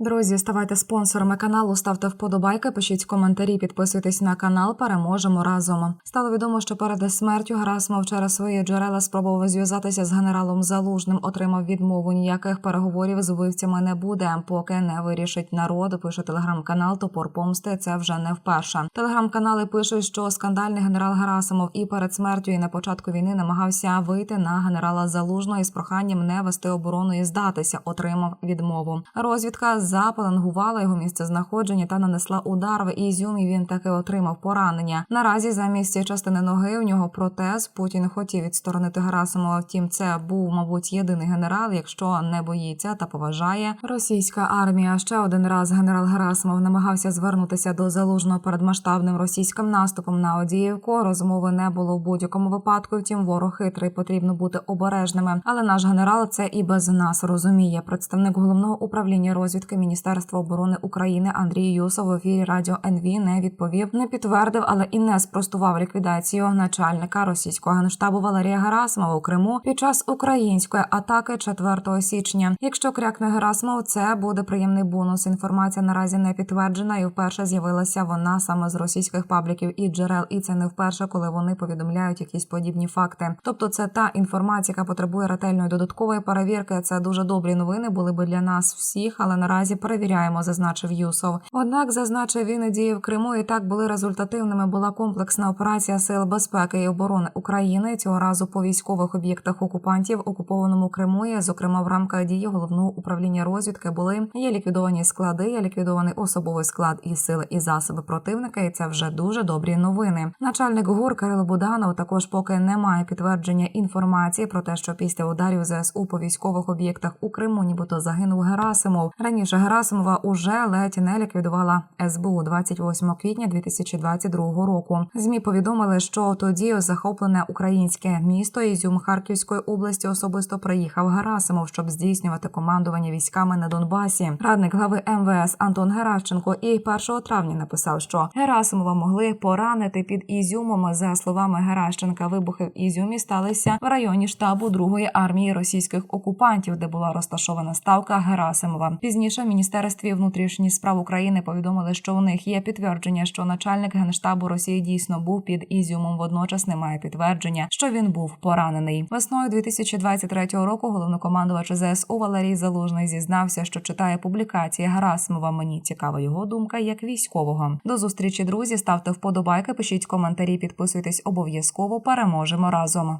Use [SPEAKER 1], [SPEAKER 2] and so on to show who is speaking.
[SPEAKER 1] Друзі, ставайте спонсорами каналу, ставте вподобайки, пишіть коментарі, підписуйтесь на канал. Переможемо разом. Стало відомо, що перед смертю Герасимов через свої джерела спробував зв'язатися з генералом Залужним. Отримав відмову. Ніяких переговорів з вбивцями не буде, поки не вирішить народ. Пише телеграм-канал Топор Помсти. Це вже не вперше. Телеграм-канали пишуть, що скандальний генерал Герасимов і перед смертю, і на початку війни намагався вийти на генерала Залужного із проханням не вести оборону і здатися. Отримав відмову. Розвідка запалангувала його місце знаходження та нанесла удар в Ізюм. і Він таки отримав поранення. Наразі замість частини ноги у нього протез. Путін хотів відсторонити Герасимова. Втім, це був, мабуть, єдиний генерал, якщо не боїться та поважає російська армія. Ще один раз генерал Герасимов намагався звернутися до залужного перед масштабним російським наступом на Одіївку. Розмови не було в будь-якому випадку. Втім, ворог хитрий, потрібно бути обережними. Але наш генерал це і без нас розуміє. Представник головного управління розвідки Міністерства оборони України Андрій Юсов в ефірі радіо НВ не відповів, не підтвердив, але і не спростував ліквідацію начальника російського генштабу Валерія Герасимова у Криму під час української атаки 4 січня. Якщо крякне Герасимов, це буде приємний бонус. Інформація наразі не підтверджена, і вперше з'явилася вона саме з російських пабліків і джерел. І це не вперше, коли вони повідомляють якісь подібні факти. Тобто, це та інформація, яка потребує ретельної додаткової перевірки. Це дуже добрі новини були би для нас всіх, але наразі перевіряємо, зазначив Юсов. Однак, зазначив він дії в Криму і так були результативними. Була комплексна операція сил безпеки і оборони України цього разу по військових об'єктах окупантів окупованому Криму. І, зокрема, в рамках дії головного управління розвідки були є ліквідовані склади, є ліквідований особовий склад і сили і засоби противника. І це вже дуже добрі новини. Начальник ГУР Кирило Буданов також поки немає підтвердження інформації про те, що після ударів ЗСУ по військових об'єктах у Криму, нібито загинув Герасимов. Раніше Герасимова уже ледь не ліквідувала СБУ 28 квітня 2022 року. Змі повідомили, що тоді захоплене українське місто Ізюм Харківської області особисто приїхав Герасимов, щоб здійснювати командування військами на Донбасі. Радник глави МВС Антон Геращенко і 1 травня написав, що Герасимова могли поранити під Ізюмом. За словами Геращенка, вибухи в Ізюмі сталися в районі штабу другої армії російських окупантів, де була розташована ставка Герасимова. Пізніше міністерстві внутрішніх справ України повідомили, що у них є підтвердження, що начальник генштабу Росії дійсно був під Ізюмом. Водночас немає підтвердження, що він був поранений. Весною 2023 року головнокомандувач ЗСУ Валерій Залужний зізнався, що читає публікації Герасимова. Мені цікава його думка як військового. До зустрічі, друзі. Ставте вподобайки, пишіть коментарі, підписуйтесь обов'язково. Переможемо разом.